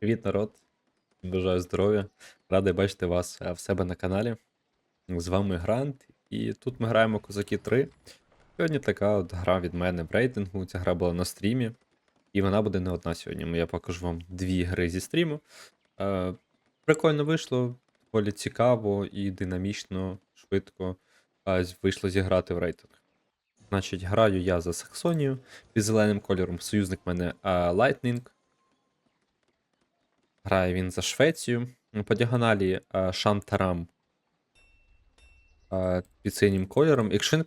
Привіт, народ! Бажаю здоров'я. Радий бачити вас е, в себе на каналі. З вами Грант, і тут ми граємо Козаки 3. Сьогодні така от гра від мене в рейтингу. Ця гра була на стрімі, і вона буде не одна сьогодні. Я покажу вам дві гри зі стріму. Е, прикольно вийшло, доволі цікаво і динамічно, швидко е, вийшло зіграти в рейтинг. Значить, граю я за Саксонію під зеленим кольором. Союзник в мене е, Lightning. Грає він за Швецію. По діагоналі е, Шантарам е, під синім кольором. Якщо не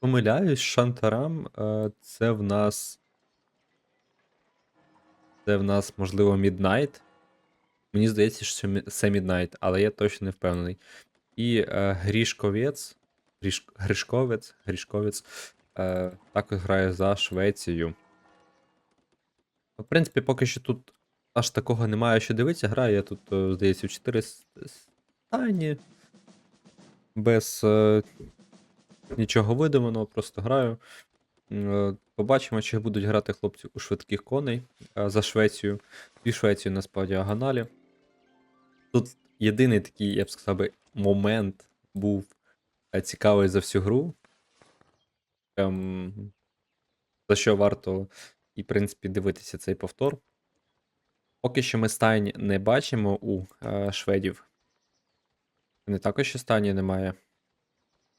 помиляюсь, Шантарам е, це в нас. Це в нас, можливо, Midnight. Мені здається, що це Midnight, але я точно не впевнений. І Грішковець. Грішковець е, також грає за Швецію. В принципі, поки що тут аж такого немає, що дивитися. Граю я тут, е, здається, в 4 стані. Без е, нічого видуманого, просто граю. Е, Побачимо, чи будуть грати хлопці у швидких коней е, за Швецію. І Швецію у нас діагоналі. Тут єдиний такий, я б сказав, би, момент був е, цікавий за всю гру. Прям, за що варто, і, в принципі, дивитися цей повтор. Поки що ми стань не бачимо у е, шведів. Не також ще стані немає.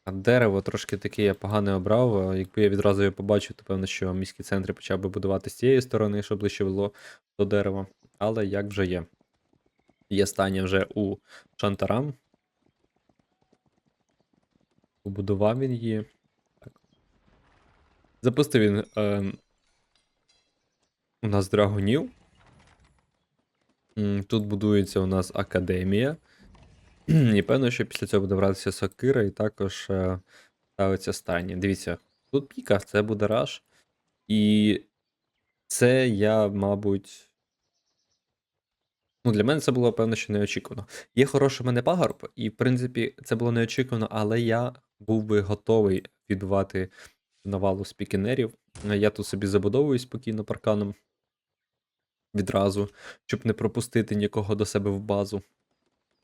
А дерево трошки таке я погане обрав. Якби я відразу його побачив, то певно, що міські центри почав би будувати з цієї сторони, щоб ближче було до дерева. Але як вже є. Є стання вже у Шантарам. Побудував він її. Так. Запустив він е, у нас драгунів. Тут будується у нас академія. І певно, що після цього буде братися сокира, і також е, ставиться стані. Дивіться, тут піка, це буде раш. І це я, мабуть. Ну, для мене це було певно, що неочікувано. Є хороший в мене пагорб, і, в принципі, це було неочікувано, але я був би готовий відбувати навалу спікінерів. Я тут собі забудовую спокійно парканом відразу, щоб не пропустити нікого до себе в базу.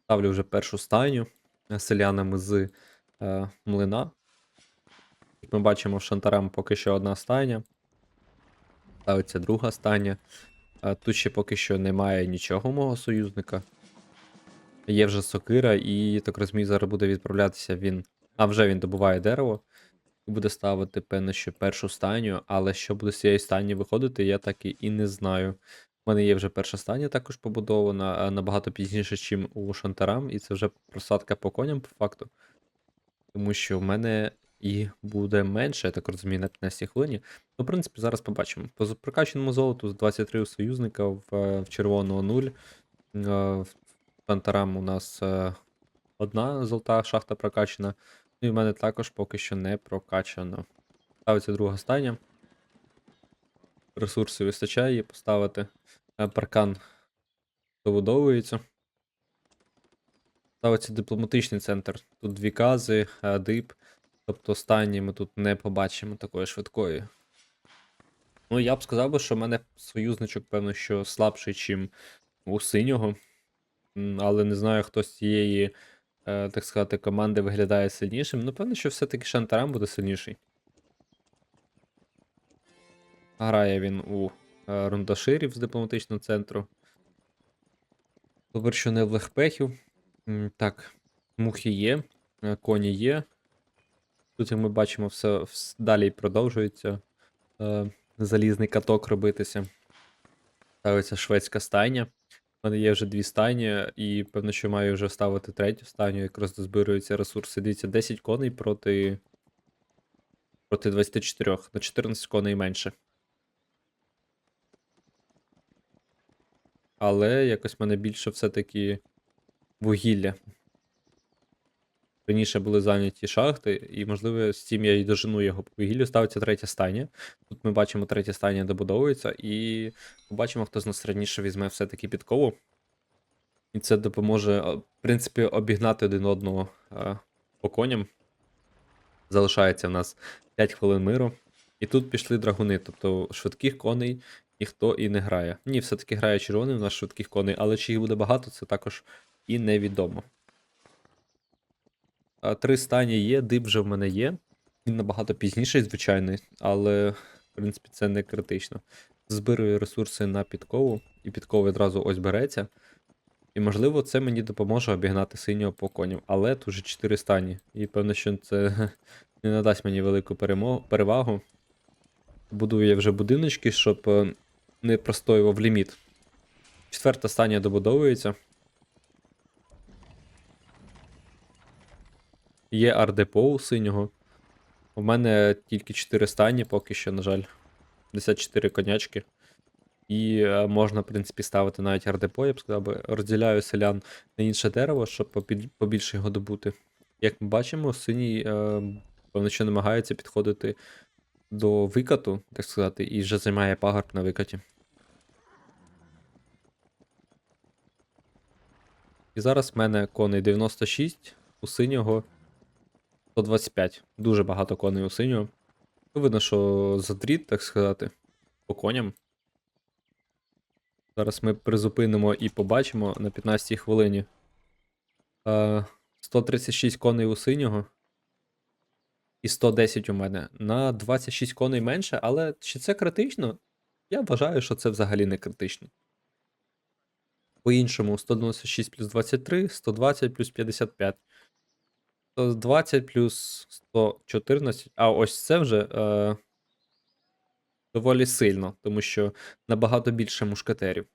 Ставлю вже першу стайню е, селянами з е, млина. Як ми бачимо, в Шантарам поки що одна стайня. Ставиться друга стайня. Е, тут ще поки що немає нічого мого союзника. Є вже сокира, і так розумію, зараз буде відправлятися він. А вже він добуває дерево. І буде ставити, певно, що першу стайню, але що буде з цієї стайні виходити, я так і, і не знаю. У мене є вже перша стайня також побудована, набагато пізніше, ніж у Шантарам, і це вже просадка по коням, по факту. Тому що в мене і буде менше, я так розумію, на 15 хвилині. Ну, в принципі, зараз побачимо. По прокачаному золоту з 23 у союзника в, в червоного 0. Е, В Шантарам у нас е, одна золота шахта прокачана. Ну і в мене також поки що не прокачано. Ставиться друга стайня. Ресурсів вистачає її поставити. Е, Паркан добудовується. Ставиться дипломатичний центр. Тут дві кази, дип. Тобто останні ми тут не побачимо такої швидкої. Ну, я б сказав що в мене союзничок, певно, що слабший, ніж у синього. Але не знаю, хто з цієї, е, так сказати, команди виглядає сильнішим. Ну, певно, що все-таки Шантарам буде сильніший. Грає він у е, рундаширів з дипломатичного центру. Добре, що не в легпехів. Так, мухи є, е, коні є. Тут, як ми бачимо, все далі продовжується е, залізний каток робитися. Ставиться шведська стайня. У мене є вже дві стайні, і певно, що маю вже ставити третю стайню, якраз дозбируються ресурси. Дивіться, 10 коней проти. проти 24, на 14 коней менше. Але якось в мене більше все-таки вугілля. Раніше були зайняті шахти, і, можливо, з цим я і дожену його по вугіллю. Ставиться третя стайня. Тут ми бачимо, третя стайня добудовується, і побачимо, хто з нас раніше візьме все-таки підкову. І це допоможе, в принципі, обігнати один одного а, по коням. Залишається в нас 5 хвилин миру. І тут пішли драгуни, тобто швидких коней ніхто і не грає. Ні, все-таки грає червоний у нас швидких коней, але чи їх буде багато, це також і невідомо. А, Три стані є, дип вже в мене є. Він набагато пізніший, звичайний, але, в принципі, це не критично. Збираю ресурси на підкову, і підкова відразу ось береться. І, можливо, це мені допоможе обігнати синього по коням. Але тут вже 4 стані. І певно, що це не надасть мені велику перемо- перевагу. Будую я вже будиночки, щоб е, не простоював ліміт. Четверта стадія добудовується. Є ардепо у синього. У мене тільки 4 стані, поки що, на жаль. 54 конячки. І е, можна, в принципі, ставити навіть ардепо, я б сказав, би. розділяю селян на інше дерево, щоб побільше його добути. Як ми бачимо, синій, е, певно, намагається підходити до викату, так сказати, і вже займає пагорб на викаті. І зараз в мене коней 96, у синього 125. Дуже багато коней у синього. Ну, Видно, що задріт, так сказати, по коням. Зараз ми призупинимо і побачимо на 15-й хвилині. Е, 136 коней у синього. І 110 у мене. На 26 коней менше, але чи це критично? Я вважаю, що це взагалі не критично. По-іншому 196 плюс 23, 120 плюс 55. 120 плюс 114. А ось це вже е, доволі сильно, тому що набагато більше мушкетерів.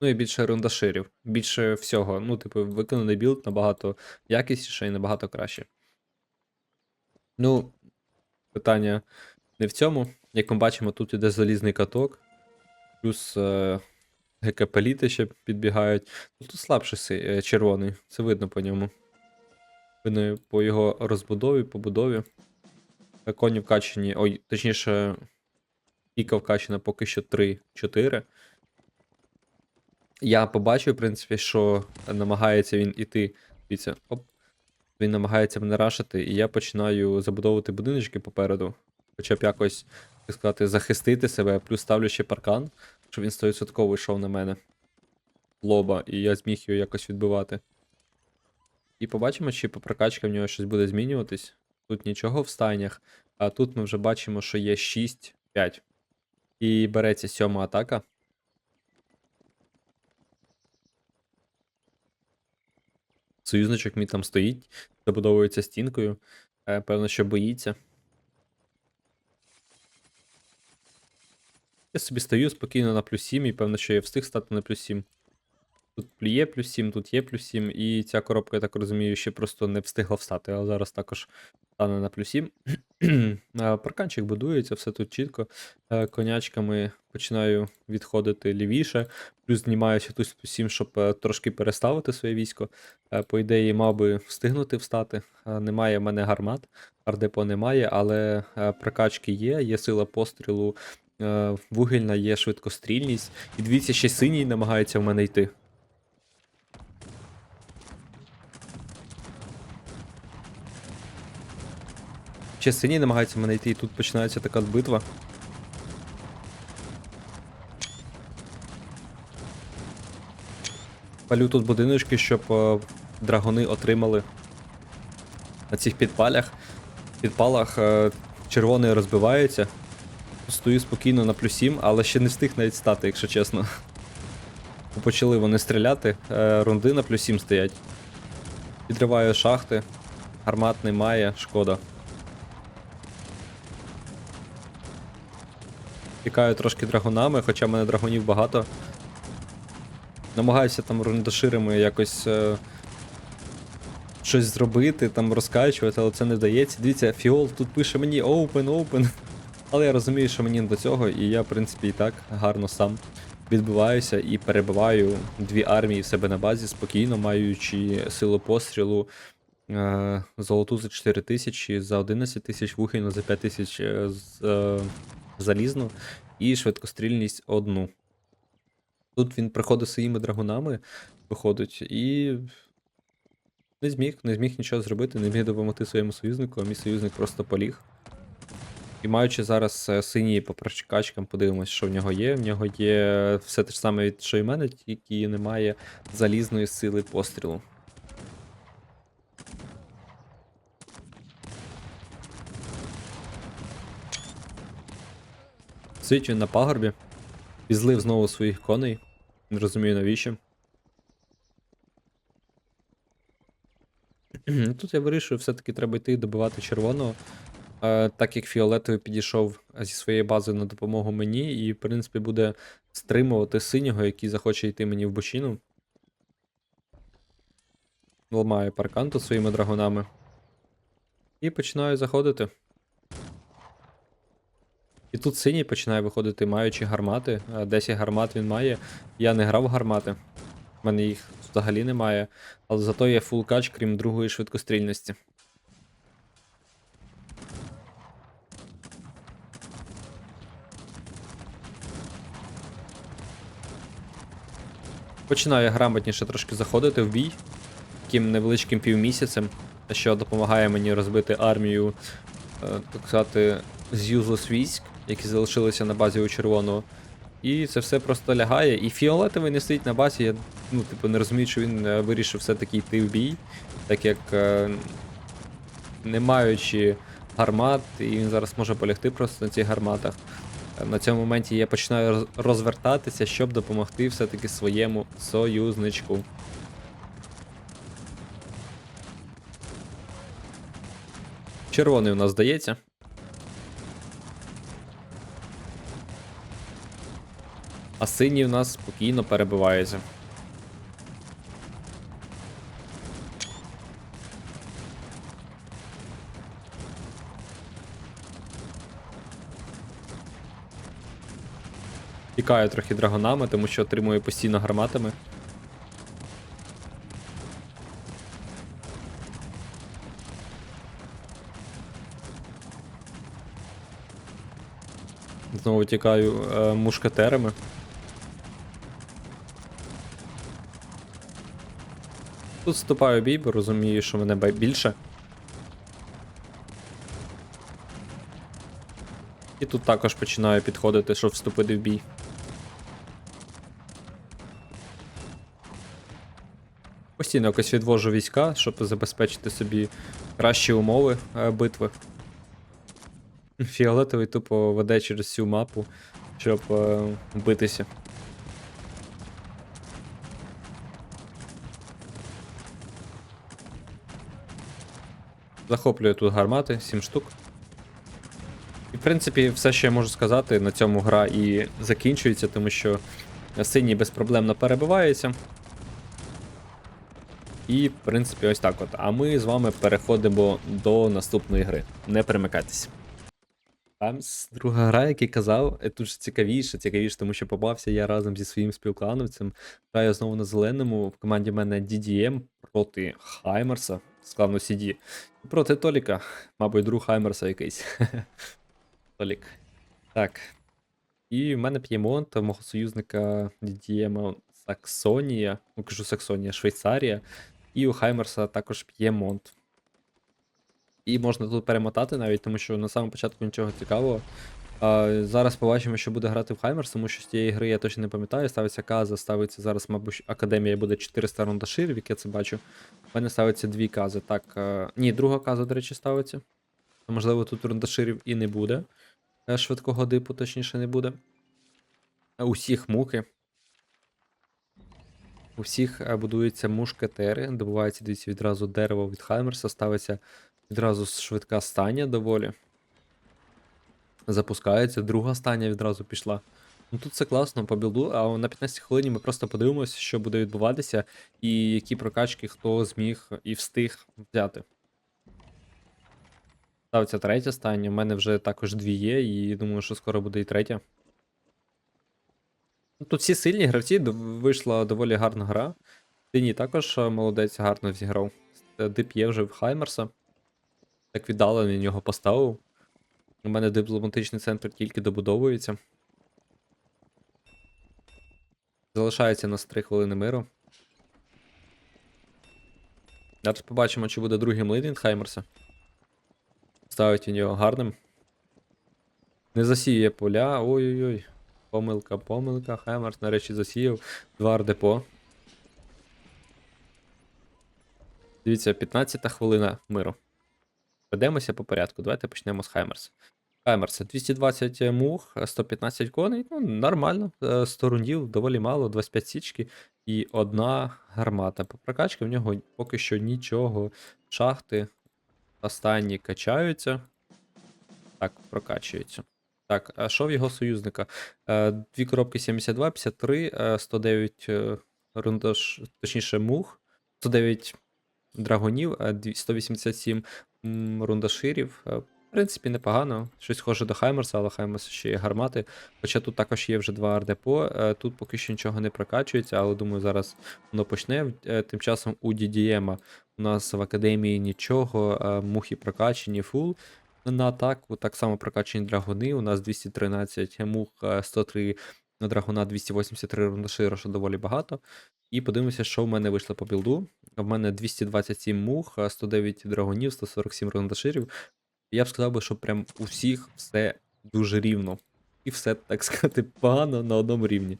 Ну і більше рундаширів. Більше всього. Ну, типу, виконаний білд набагато якісніше і набагато краще. Ну, питання не в цьому. Як ми бачимо, тут іде залізний каток, плюс е, ГКП-літи ще підбігають. Ну, Тут слабший е, червоний, це видно по ньому. Видно по його розбудові, побудові. Коні вкачені, ой, точніше, піка вкачена поки що 3-4. Я побачив, в принципі, що намагається він іти. Дивіться, оп. Він намагається мене рашити, і я починаю забудовувати будиночки попереду. Хоча б якось, так сказати, захистити себе, плюс ставлю ще паркан, щоб він 100% йшов на мене. Лоба, і я зміг його якось відбивати. І побачимо, чи по прокачкам в нього щось буде змінюватись. Тут нічого в стайнях, а тут ми вже бачимо, що є 6-5. І береться сьома атака. Союзничок мій там стоїть, забудовується стінкою. Е, Певно, що боїться. Я собі стою спокійно на плюс 7, і певно, що я встиг стати на плюс 7. Тут є плюс 7, тут є плюс 7, і ця коробка, я так розумію, ще просто не встигла встати, а зараз також стане на плюс 7. Е, Парканчик будується, все тут чітко. Е, Конячками починаю відходити лівіше, плюс знімаюся тут плюс 7, щоб е, трошки переставити своє військо. Е, По ідеї, мав би встигнути встати. Немає в мене гармат, ардепо немає, але прокачки є, є сила пострілу, вугільна, є швидкострільність. І дивіться, ще синій намагається в мене йти. Ще синій намагається мене йти, і тут починається така битва. Палю тут будиночки, щоб е, драгони отримали на цих підпалях. Підпалах е, червоний розбивається. Стою спокійно на плюс 7, але ще не встиг навіть стати, якщо чесно. Почали вони стріляти, е, рунди на плюс 7 стоять. Підриваю шахти. Гармат немає, шкода. Тікаю трошки драгонами, хоча в мене драгонів багато. Намагаюся там рундаширами якось е, щось зробити, там розкачувати, але це не вдається. Дивіться, Фіол тут пише мені open, open. Але я розумію, що мені не до цього, і я, в принципі, і так гарно сам відбиваюся і перебиваю дві армії в себе на базі спокійно, маючи силу пострілу е, золоту за 4 тисячі, за 11 тисяч вухійну, за 5 тисяч е, е, залізну і швидкострільність одну. Тут він приходить своїми драгунами, виходить, і не зміг, не зміг нічого зробити, не зміг допомогти своєму союзнику, а мій союзник просто поліг. І маючи зараз е, синій по прочекачкам, подивимось, що в нього є. В нього є все те ж саме, що і мене, тільки немає залізної сили пострілу. Він на пагорбі, підзлив знову своїх коней. Не розумію навіщо. Тут я вирішую, все-таки треба йти добивати червоного. Е, так як фіолетовий підійшов зі своєї бази на допомогу мені, і, в принципі, буде стримувати синього, який захоче йти мені в бочину. Ламаю паркан тут своїми драгунами. І починаю заходити. І тут синій починає виходити, маючи гармати. Е, 10 гармат він має. Я не грав в гармати. У мене їх взагалі немає. Але зато є фул кач, крім другої швидкострільності. Починаю грамотніше трошки заходити в бій таким невеличким півмісяцем, що допомагає мені розбити армію, е, так сказати, з юзлес військ, які залишилися на базі у червоного. І це все просто лягає. І фіолетовий не стоїть на базі. Я ну, типу, не розумію, що він е, вирішив все-таки йти в бій, так як е, не маючи гармат, і він зараз може полягти просто на цих гарматах. Е, На цьому моменті я починаю розвертатися, щоб допомогти все-таки своєму союзничку. Червоний у нас здається. А синій у нас спокійно перебивається. Тікаю трохи драгонами, тому що отримую постійно гарматами. Знову тікаю е, мушкетерами. Тут вступаю в бій, бо розумію, що мене більше. І тут також починаю підходити, щоб вступити в бій. Постійно якось відвожу війська, щоб забезпечити собі кращі умови е, битви. Фіолетовий тупо веде через всю мапу, щоб е, битися. Захоплюю тут гармати, 7 штук. І, в принципі, все, що я можу сказати, на цьому гра і закінчується, тому що синій безпроблемно перебивається. І, в принципі, ось так от. А ми з вами переходимо до наступної гри. Не перемикайтеся. Там друга гра, як я казав, е, тут ж цікавіше, цікавіше, тому що попався я разом зі своїм співклановцем. Граю знову на зеленому. В команді в мене DDM проти Хаймерса з клану CD. І проти Толіка, мабуть, друг Хаймерса якийсь. Толік. Так. І в мене П'ємонт, мого союзника DDM Саксонія, ну кажу Саксонія, Швейцарія. І у Хаймерса також П'ємонт. І можна тут перемотати навіть, тому що на самому початку нічого цікавого. Зараз побачимо, що буде грати в Хаймерс, тому що з тієї гри я точно не пам'ятаю. Ставиться каза, ставиться зараз, мабуть, Академія буде 400 рундаширів, як я це бачу. У мене ставиться дві кази. Так. е, Ні, друга каза, до речі, ставиться. То, можливо, тут рундаширів і не буде. Е, Швидкого дипу, точніше, не буде. Е, Усіх муки. У всіх будуються мушкетери, добувається дивіться, відразу дерево від Хаймерса, ставиться відразу швидка стання доволі. Запускається, друга стання відразу пішла. Ну тут все класно по білду, а на 15 хвилині ми просто подивимося, що буде відбуватися, і які прокачки хто зміг і встиг взяти. Ставиться третя стання, у мене вже також дві є, і думаю, що скоро буде і третя. Ну, Тут всі сильні гравці, вийшла доволі гарна гра. Синій також е, молодець, гарно зіграв. Е, Дип вже в Хаймерса. Так віддалений нього поставив. У мене дипломатичний центр тільки добудовується. Залишається нас 3 хвилини миру. Зараз побачимо, чи буде другий млин від Хаймерса. Ставить він його гарним. Не засіє поля. Ой-ой-ой. Помилка, помилка. Хаймерс нарешті засіяв. Два ардепо. Дивіться, 15 хвилина миру. Ведемося по порядку. Давайте почнемо з Хаймерса. Хаймерса 220 мух, 115 коней. Ну, нормально. Е, 100 рундів, доволі мало, 25 січки і одна гармата. По прокачці в нього поки що нічого. Шахти останні качаються. Так, прокачуються. Так, а що в його союзника? Е, Дві коробки 72, 53, е, 109 е, рундаш, точніше, мух, 109 драгонів, е, 187 рундаширів. В принципі, непогано. Щось схоже до Хаймерса, але Хаймерс ще є гармати. Хоча тут також є вже два ардепо. е, Тут поки що нічого не прокачується, але думаю, зараз воно почне. Е, Тим часом у DDM у нас в академії нічого, е, мухи прокачені, фул. На атаку так само прокачені драгуни. У нас 213 мух, е, 103 драгуна, 283 рундашира, що доволі багато. І подивимося, що в мене вийшло по білду. В мене 227 мух, е, 109 драгунів, 147 рундаширів. Я б сказав би, що прям у всіх все дуже рівно. І все, так сказати, погано на одному рівні.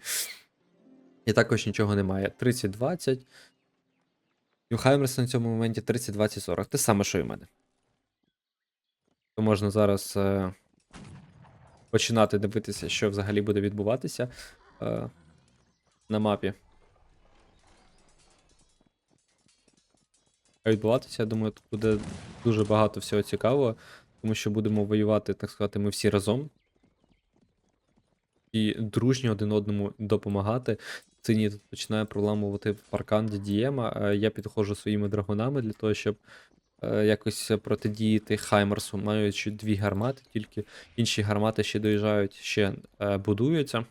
І також нічого немає. 30-20. І у Хаймерса на цьому моменті 30-20-40. Те саме, що і в мене. То можна зараз е, починати дивитися, що взагалі буде відбуватися е, на мапі. А відбуватися, я думаю, тут буде дуже багато всього цікавого, тому що будемо воювати, так сказати, ми всі разом. І дружньо один одному допомагати. Синій тут починає проламувати паркан DDM, а я підходжу своїми драгунами для того, щоб е, якось протидіяти Хаймерсу, маючи дві гармати, тільки інші гармати ще доїжджають, ще е, будуються.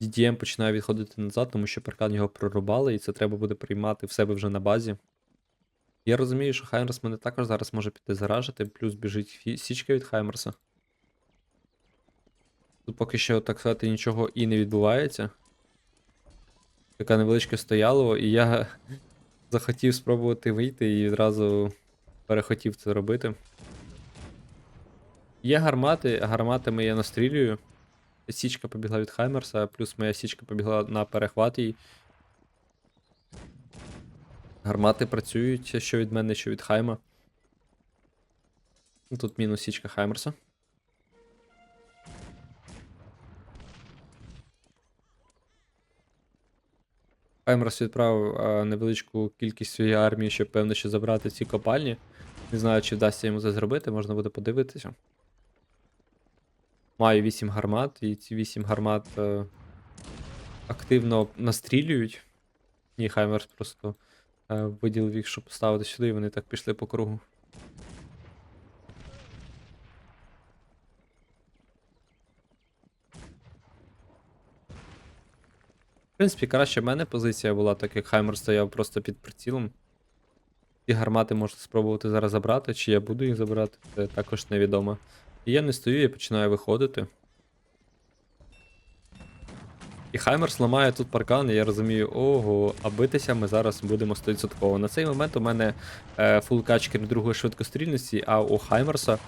DDM починає відходити назад, тому що паркан його прорубали, і це треба буде приймати в себе вже на базі. Я розумію, що Хаймерс мене також зараз може піти заражити, плюс біжить січка від Хаймерса. Тут поки що, так сказати, нічого і не відбувається. Таке невеличке стояло, і я захотів спробувати вийти і відразу перехотів це робити. Є гармати, гарматами я настрілюю. Січка побігла від Хаймерса, плюс моя січка побігла на перехват їй. Гармати працюють, що від мене, що від Хайма. Тут мінус січка Хаймерса. Хаймерс відправив а, невеличку кількість своєї армії, щоб певно, що забрати ці копальні. Не знаю, чи вдасться йому це зробити, можна буде подивитися. Маю 8 гармат, і ці 8 гармат е, активно настрілюють. Ні, Хаймерс просто виділив їх, щоб поставити сюди, і вони так пішли по кругу. В принципі, краще в мене позиція була, так як Хаймер стояв просто під прицілом. Ці гармати можна спробувати зараз забрати, чи я буду їх забирати, це також невідомо. І я не стою, я починаю виходити. І Хаймерс ламає тут паркан, і я розумію, ого, а битися ми зараз будемо 100%. На цей момент у мене е, фул качкер другої швидкострільності, а у Хаймерса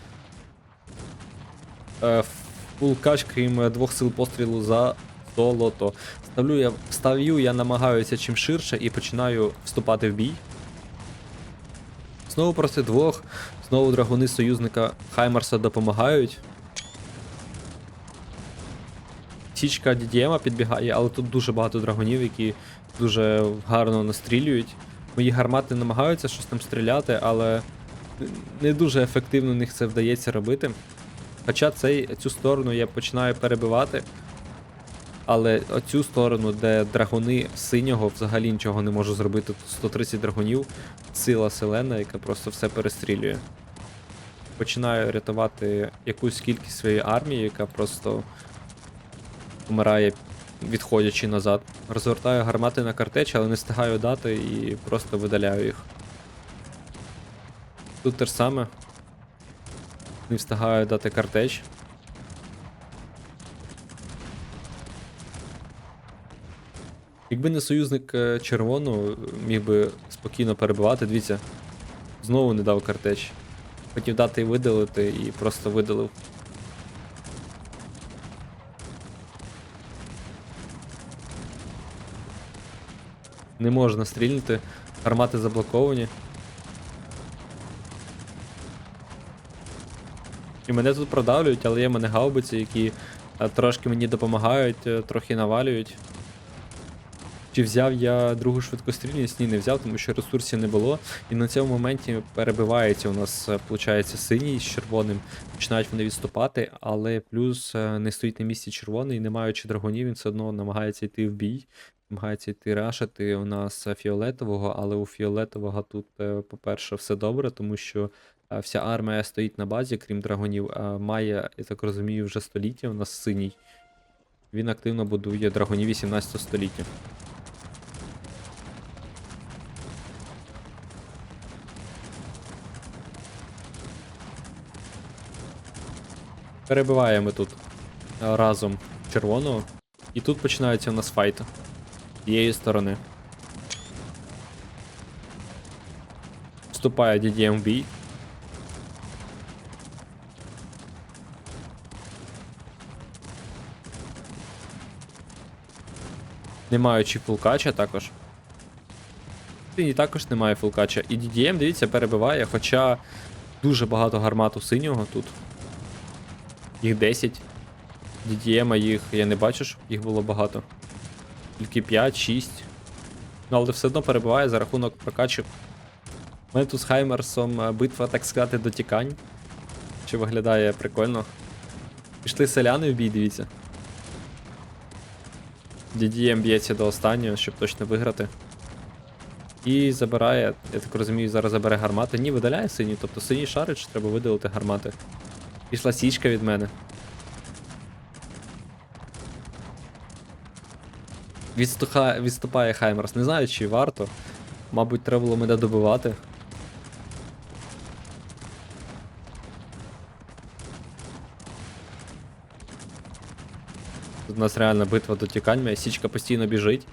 е, фул кач, крім е, двох сил пострілу за золото. Ставлю я, ставлю, я намагаюся чим ширше і починаю вступати в бій. Знову проти двох, знову драгуни союзника Хаймерса допомагають. Січка Дідієма підбігає, але тут дуже багато драгунів, які дуже гарно настрілюють. Мої гармати намагаються щось там стріляти, але не дуже ефективно в них це вдається робити. Хоча цей, цю сторону я починаю перебивати. Але оцю сторону, де драгуни синього взагалі нічого не можу зробити. Тут 130 драгунів, сила селена, яка просто все перестрілює. Починаю рятувати якусь кількість своєї армії, яка просто помирає, відходячи назад. Розвертаю гармати на картеч, але не встигаю дати і просто видаляю їх. Тут те ж саме. Не встигаю дати картеч. Якби не союзник е, червону, міг би спокійно перебивати. Дивіться, знову не дав картеч. Хотів дати і видалити, і просто видалив. Не можна стрільнути. Гармати заблоковані. І мене тут продавлюють, але є мене гаубиці, які е, трошки мені допомагають, е, трохи навалюють. Чи взяв я другу швидкострільність? Ні, не взяв, тому що ресурсів не було. І на цьому моменті перебивається у нас, виходить, синій з червоним. Починають вони відступати, але плюс е, не стоїть на місці червоний, не маючи драгонів, він все одно намагається йти в бій, намагається йти рашити у нас е, фіолетового, але у фіолетового тут, е, по-перше, все добре, тому що е, вся армія стоїть на базі, крім драгонів, має, я так розумію, вже століття у нас синій. Він активно будує драгонів 18 століття. Перебиваємо тут разом червоного. І тут починається у нас файт. Тієї сторони. Вступає DDM в бій. Не маючи фулкача також. І також немає фулкача. І DDM, дивіться, перебиває, хоча дуже багато гармат у синього тут. Їх 10. DDM, їх я не бачу, щоб їх було багато. Тільки 5, 6. Ну, але все одно перебуває за рахунок прокачок. У мене тут з Хаймерсом е, битва, так сказати, дотікань. Що виглядає прикольно. Пішли селяни в бій, дивіться. DDM б'ється до останнього, щоб точно виграти. І забирає, я так розумію, зараз забере гармати. Ні, видаляє синій, тобто синій шарить, що треба видалити гармати. Пішла січка від мене. Відстуха... Відступає Хаймерс. Не знаю, чи варто. Мабуть, треба було мене добивати. Тут у нас реальна битва до тікань, січка постійно біжить,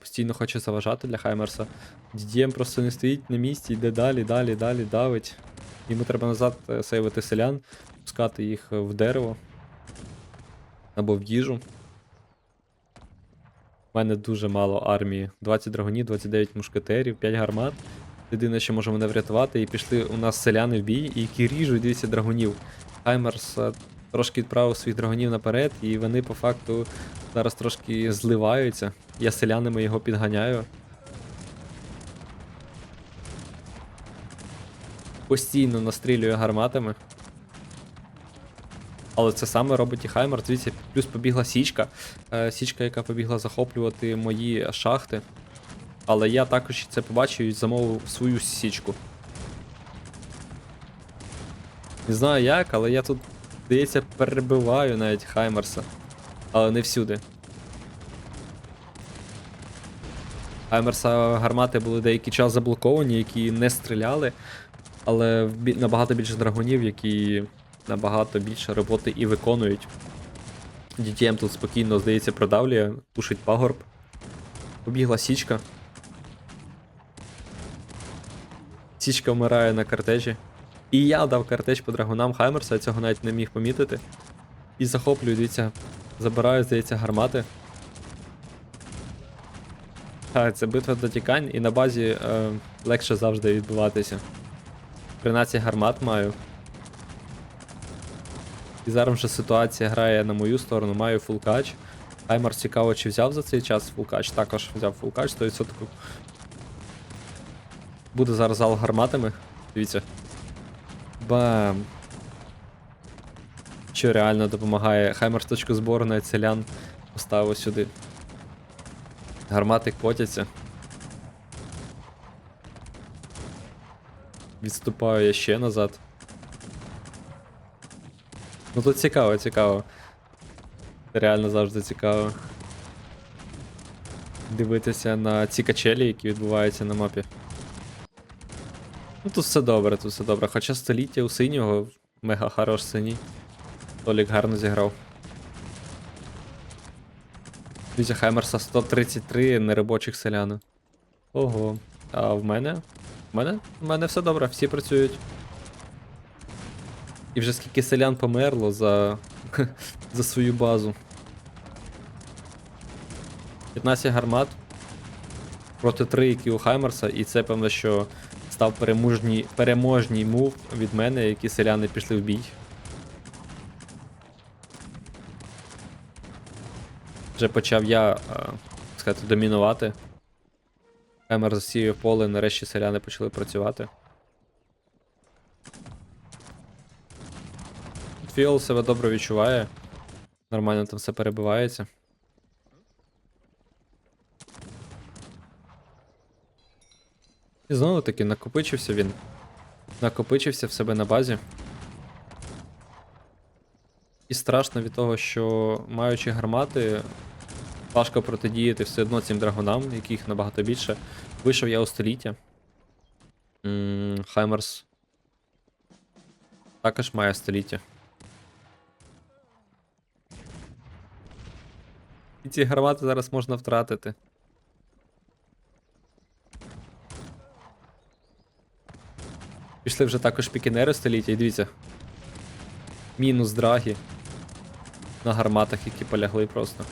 постійно хоче заважати для Хаймерса. DDM просто не стоїть на місці, йде далі, далі, далі, давить. Йому треба назад е, сейвити селян, пускати їх в дерево. Або в їжу. У мене дуже мало армії. 20 драгонів, 29 мушкетерів, 5 гармат. Єдине, що може мене врятувати, і пішли у нас селяни в бій, і які ріжуть, дивіться, драгонів. Хаймерс е, трошки відправив своїх драгонів наперед, і вони по факту зараз трошки зливаються. Я селянами його підганяю. Постійно настрілює гарматами. Але це саме робить і Хаймер. Дивіться, плюс побігла січка. Е, січка, яка побігла захоплювати мої шахти. Але я також це побачив і замовив свою січку. Не знаю як, але я тут, здається, перебиваю навіть Хаймерса. Але не всюди. Хаймерса гармати були деякий час заблоковані, які не стріляли. Але набагато більше драгонів, які набагато більше роботи і виконують. DTM тут спокійно, здається, продавлює, тушить пагорб. Побігла січка. Січка вмирає на картежі. І я дав картеж по драгунам Хаймерса, я цього навіть не міг помітити. І захоплюю, дивіться, забираю, здається, гармати. Так, це битва до тікань, і на базі е, легше завжди відбуватися. 13 гармат маю. І зараз вже ситуація грає на мою сторону, маю фулкач. Таймер цікаво, чи взяв за цей час фулкач. Також взяв фулкач 100%. Буде зараз зал гарматами. Дивіться. Бам. Що реально допомагає. Хаймер з точки збору навіть селян поставив сюди. Гармати котяться. Відступаю я ще назад. Ну тут цікаво, цікаво. Реально завжди цікаво. Дивитися на ці качелі, які відбуваються на мапі. Ну тут все добре, тут все добре. Хоча століття у синього мега хорош синій. Толік гарно зіграв. Дивіться, Хаймерса 133 неробочих селяна. Ого. А в мене? В мене? В мене все добре, всі працюють. І вже скільки селян померло за, за свою базу. 15 гармат. проти 3 які у Хаймерса, і це, певно, що став переможній, мув від мене, які селяни пішли в бій. Вже почав я, е, так сказати, домінувати. Хаймер засіяв поле, нарешті селяни почали працювати. Фіол себе добре відчуває. Нормально там все перебивається. І знову таки накопичився він. Накопичився в себе на базі. І страшно від того, що маючи гармати, важко протидіяти все одно цим драгунам, яких набагато більше. Вийшов я у століття. Хаймерс також має століття. І ці гармати зараз можна втратити. Пішли вже також пікінери століття, і дивіться. Мінус драгі. На гарматах, які полягли просто.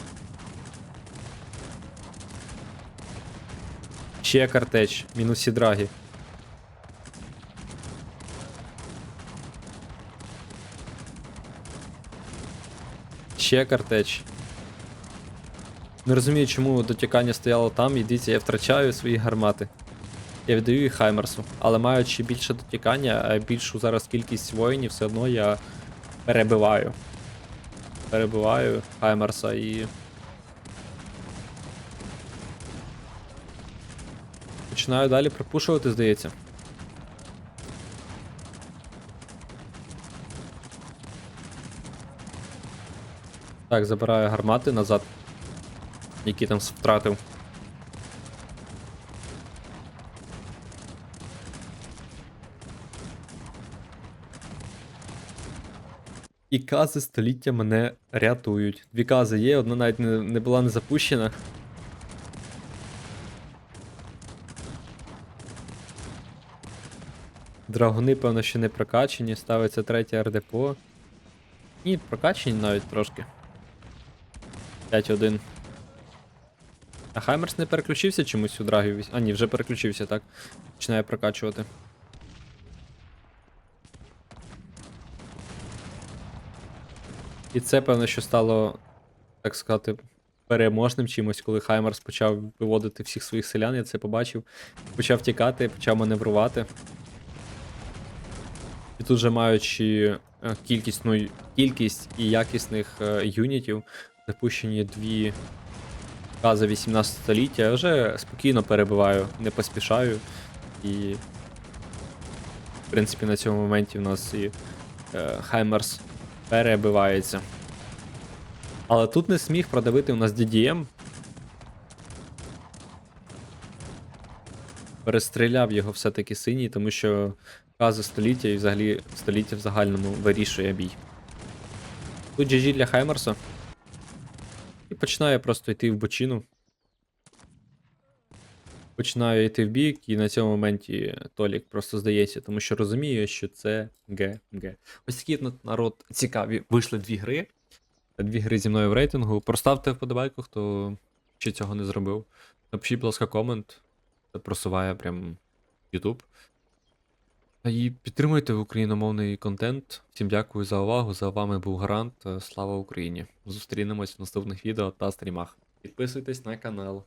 Ще картеч, мінус і драгі. Ще картеч. Не розумію, чому дотікання стояло там, і дивіться, я втрачаю свої гармати. Я віддаю їх Хаймерсу. Але маючи більше дотікання, більшу зараз кількість воїнів, все одно я перебиваю. Перебиваю Хаймерса і. Починаю далі припушувати, здається. Так, забираю гармати назад, які там втратив. І кази століття мене рятують. Дві кази є, одна навіть не, не була не запущена. Драгуни, певно, ще не прокачені, ставиться третє РДПО. Ні, прокачені навіть трошки. 5-1. А Хаймерс не переключився чомусь у драгів? А, ні, вже переключився, так. Починає прокачувати. І це, певно, що стало, так сказати, переможним чимось, коли Хаймерс почав виводити всіх своїх селян, я це побачив. Почав тікати, почав маневрувати. І тут же маючи е, кількість, ну, кількість і якісних е, юнітів, запущені дві кази 18 століття, я вже спокійно перебиваю, не поспішаю. І, в принципі, на цьому моменті в нас і е, Хаймерс перебивається. Але тут не сміг продавити у нас DDM. Перестріляв його все-таки синій, тому що кази століття і взагалі століття в загальному вирішує бій. Тут GG для Хаймерса. І починає просто йти в бочину. Починаю йти в бік, і на цьому моменті Толік просто здається, тому що розуміє, що це ГГ. Ось такі народ цікаві. Вийшли дві гри. Дві гри зі мною в рейтингу. Проставте вподобайку, хто ще цього не зробив. Напишіть, будь ласка, комент. Це просуває прям YouTube. І підтримуйте україномовний контент. Всім дякую за увагу. За вами був Гарант. Слава Україні! Зустрінемось в наступних відео та стрімах. Підписуйтесь на канал.